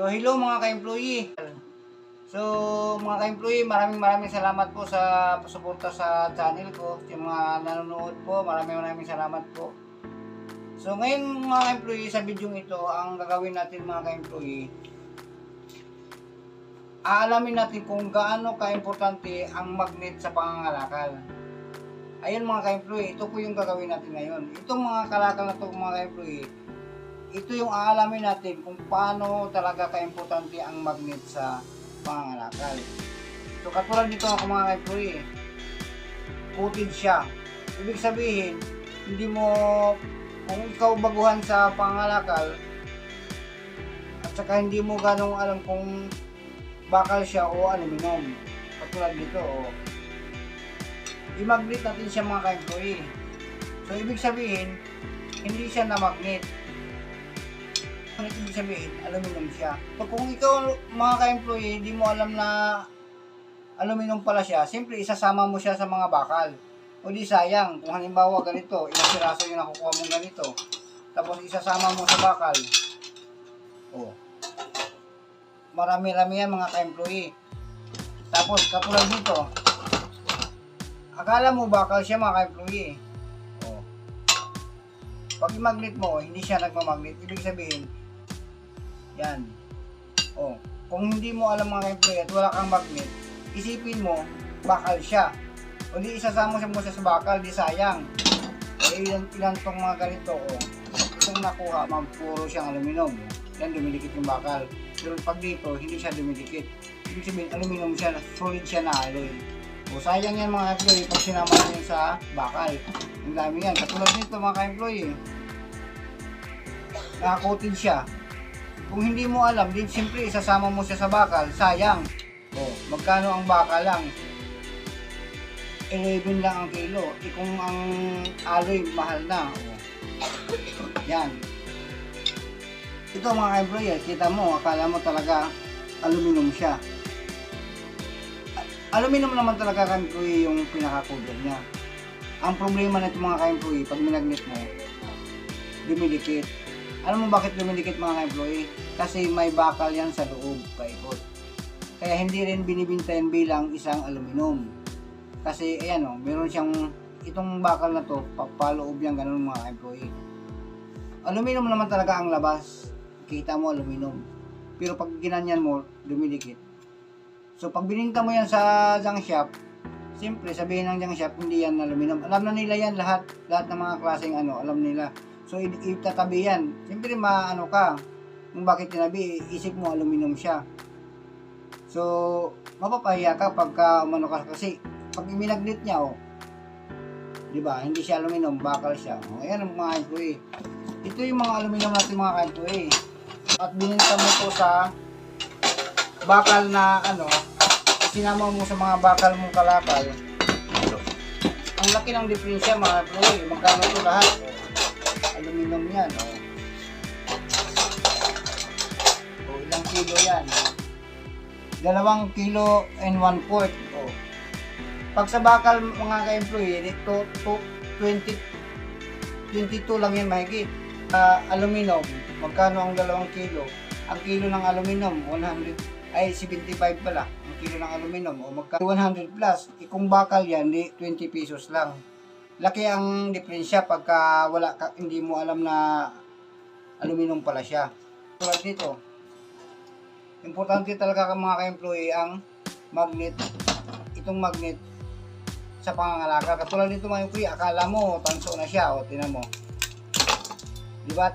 So, hello mga ka-employee. So, mga ka-employee, maraming maraming salamat po sa suporta sa channel ko. Yung mga nanonood po, maraming maraming salamat po. So, ngayon mga ka-employee, sa video ito, ang gagawin natin mga ka-employee, aalamin natin kung gaano ka-importante ang magnet sa pangangalakal. Ayun mga ka-employee, ito po yung gagawin natin ngayon. Itong mga kalakal na ito mga ka-employee, ito yung aalamin natin kung paano talaga ka-importante ang magnet sa pangangalakal. So katulad nito ako mga ka-employee, coated siya. Ibig sabihin, hindi mo, kung ikaw baguhan sa pangangalakal, at saka hindi mo ganong alam kung bakal siya o aluminum. Katulad dito, o. I-magnet natin siya mga ka-employee. So, ibig sabihin, hindi siya na magnet. Ano ibig sabihin? Aluminum siya. So, kung ikaw, mga ka-employee, hindi mo alam na aluminum pala siya, simple isasama mo siya sa mga bakal. O di sayang, kung halimbawa ganito, ilang piraso yung nakukuha mong ganito. Tapos isasama mo sa bakal. O. Marami-rami yan mga ka-employee. Tapos katulad nito, akala mo bakal siya mga ka-employee. O. Pag i-magnet mo, hindi siya nagmamagnet. Ibig sabihin, yan. O. Kung hindi mo alam mga ka-employee at wala kang magnet, isipin mo, bakal siya. O di isasama mo siya sa bakal, di sayang. Eh, ilan, ilan tong mga ganito, o. Itong nakuha, ma'am, puro siyang aluminum. Yan, dumidikit yung bakal. Pero pag dito, hindi siya dumidikit. Ibig sabihin, aluminum siya, solid siya na alloy. O sayang yan mga employee pag sinama niyo sa bakal. Ang dami yan. Katulad nito mga ka-employee. Nakakoated siya. Kung hindi mo alam, din siyempre isasama mo siya sa bakal. Sayang. O, magkano ang bakal lang? 11 lang ang kilo. Eh kung ang alloy mahal na. O. Yan. Ito mga ka-employee, kita mo, akala mo talaga aluminum siya. Aluminum naman talaga ka-employee yung pinaka-cover niya. Ang problema nito mga ka-employee, pag minagnet mo, dumidikit. Alam mo bakit dumidikit mga ka-employee? Kasi may bakal yan sa loob, paikot. Kaya hindi rin binibintayan bilang isang aluminum. Kasi ayan o, meron siyang itong bakal na to, papaloob yan ganun mga ka-employee. Aluminum naman talaga ang labas. Kita mo aluminum. Pero pag ginanyan mo, dumidikit. So pag bininta mo yan sa junk shop, siyempre sabihin ng junk shop, hindi yan aluminum. Alam na nila yan lahat. Lahat ng mga klaseng ano, alam nila. So itatabi yan. Siyempre maano ka, kung bakit tinabi, isip mo aluminum siya. So, mapapahiya ka pagka umano ka kasi pag minagnet niya, oh, di ba, hindi siya aluminum, bakal siya. Oh, ayan ang mga employee. Ito yung mga aluminum natin mga ka-employee. At bininta mo to sa bakal na ano, sinama mo sa mga bakal mong kalakal. Ang laki ng diferensya mga employee. Magkano to lahat? Oh, aluminum yan. Oh. Oh, ilang kilo yan? Dalawang kilo and one fourth. Oh. Pag sa bakal mga ka-employee, dito to 20 22 lang yan mahigit. Ah, aluminum, magkano ang dalawang kilo? Ang kilo ng aluminum, 100, ay 75 pala. Ang kilo ng aluminum, o magkano 100 plus. Eh, kung bakal yan, di 20 pesos lang. Laki ang diferensya pagka wala ka, hindi mo alam na aluminum pala siya. Tulad dito, importante talaga mga ka-employee ang magnet, itong magnet sa pangangalakal. Katulad nito mga employee, akala mo tanso na siya, o tinan mo. Di ba?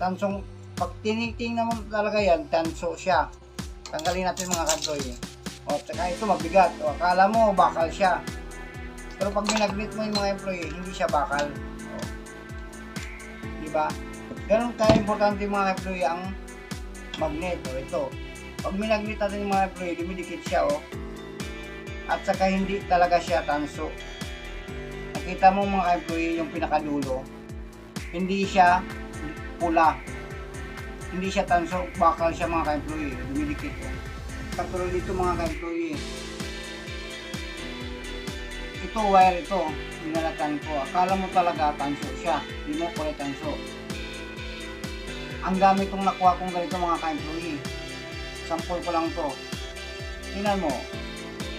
Tansong, pag tinitingnan mo talaga yan, tanso siya. Tanggalin natin mga ka-employee. O, tsaka ito mabigat. O, akala mo bakal siya. Pero pag minagnet mo yung mga employee, hindi siya bakal. O. Di ba? Ganun ka-importante yung mga employee ang magnet. O, ito. Pag minagnet natin yung mga employee, dumidikit siya, o. At saka hindi talaga siya tanso. Nakita mo mga employee yung pinakadulo, hindi siya pula. Hindi siya tanso, bakal siya mga ka-employee. Dumidikit. Katulad dito mga ka-employee. Ito wire ito, binalatan ko. Akala mo talaga tanso siya. Hindi mo pala tanso. ang dami itong nakuha kong ganito mga ka-employee. Sample ko lang to. Tingnan mo.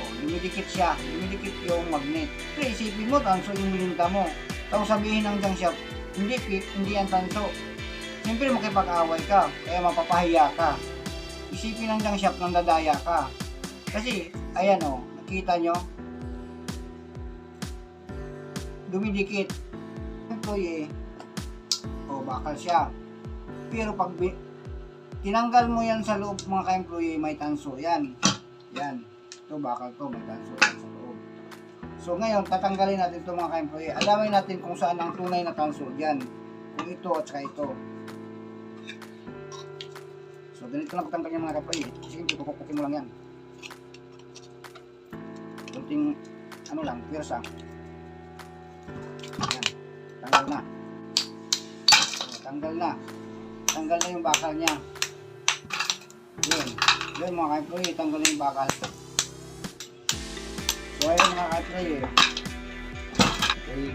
Oh, dumidikit siya. Dumidikit yung magnet. Pero isipin mo, tanso yung bininta mo. Tapos sabihin ng junk shop, hindi, Pip, hindi yan tanso. Siyempre makipag-away ka, kaya mapapahiya ka. Isipin ng junk shop nang dadaya ka. Kasi, ayan o, nakita nyo, dumidikit. Employee, o bakal siya. Pero pag tinanggal mo yan sa loob mga ka-employee, may tanso yan. Yan. Ito bakal to, may tanso yan sa loob. So ngayon, tatanggalin natin ito mga ka-employee. Alamin natin kung saan ang tunay na tanso dyan. Kung ito at saka ito. So ganito lang patanggal yung mga ka-employee. Sige, pupukukin mo lang yan. Kunting, ano lang, pwersa. Tanggal na. So, tanggal na. Tanggal na yung bakal niya. Yun. Yun mga ka-employee, tanggal na yung bakal. So ayun mga ka-employee. Okay.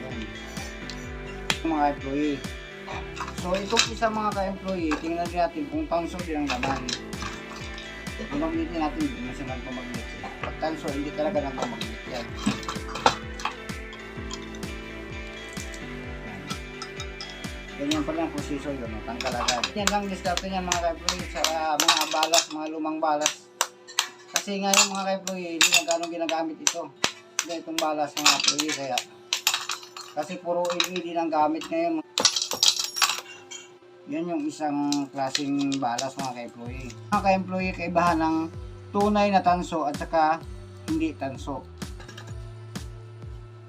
Yan. Yung mga employee. So itong isa mga ka-employee, tingnan natin kung tanso din ang laman. Pumagnitin natin, hindi na siya nagpamagnet. Pag tanso, hindi talaga nagpamagnet yan. Ganyan pa lang proseso yun, no? tanggal agad. Yan lang diskarte niya mga ka-employee sa ah, mga balas, mga lumang balas. Kasi ngayon mga ka-employee, hindi na gano'ng ginagamit ito. Hindi itong balas mga employee kaya. Kasi puro LED lang gamit ngayon. Yan yung isang klaseng balas mga ka-employee. Mga ka-employee, kaibahan ng tunay na tanso at saka hindi tanso.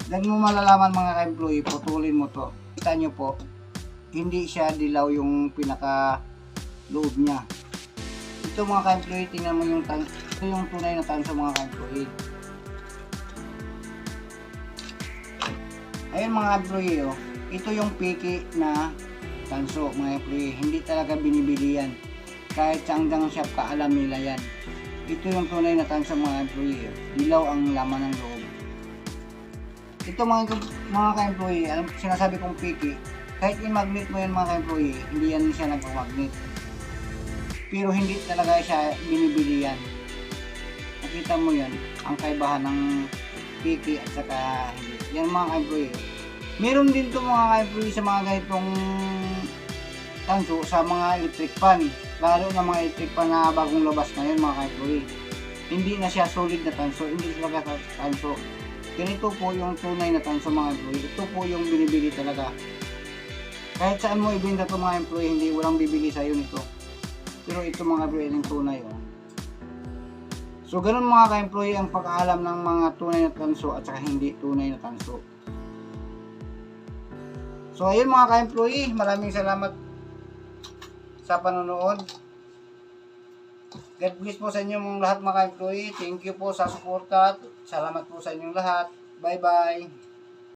Dahil mo malalaman mga ka-employee, putulin mo to. Kita nyo po, hindi siya dilaw yung pinaka loob niya. Ito mga ka-employee, tingnan mo yung tan ito yung tunay na tanso mga ka-employee. Ayun mga employee, oh, ito yung piki na tanso mga employee. Hindi talaga binibili yan. Kahit hanggang shop ka, alam nila yan. Ito yung tunay na tanso mga employee. Dilaw ang laman ng loob. Ito mga, mga ka-employee, alam, sinasabi kong piki, kahit i-magnet mo yan mga ka-employee, hindi yan siya nagpa-magnet. Pero hindi talaga siya binibili yan. Nakita mo yan, ang kaibahan ng piki at saka hindi. Yan mga ka-employee. Meron din to mga ka-employee sa mga ganitong tanso sa mga electric fan. Lalo na mga electric fan na bagong labas ngayon mga ka-employee. Hindi na siya solid na tanso, hindi talaga tanso. Ganito po yung tunay na tanso mga employee. Ito po yung binibili talaga. Kahit saan mo ibenta to mga employee, hindi walang bibili sa'yo nito. Pero ito mga employee yung tunay. Oh. So ganun mga ka-employee ang pag-aalam ng mga tunay na tanso at saka hindi tunay na tanso. So ayun mga ka-employee, maraming salamat sa panonood. God bless po sa inyong lahat mga ka-employee. Thank you po sa suporta. Salamat po sa inyong lahat. Bye-bye.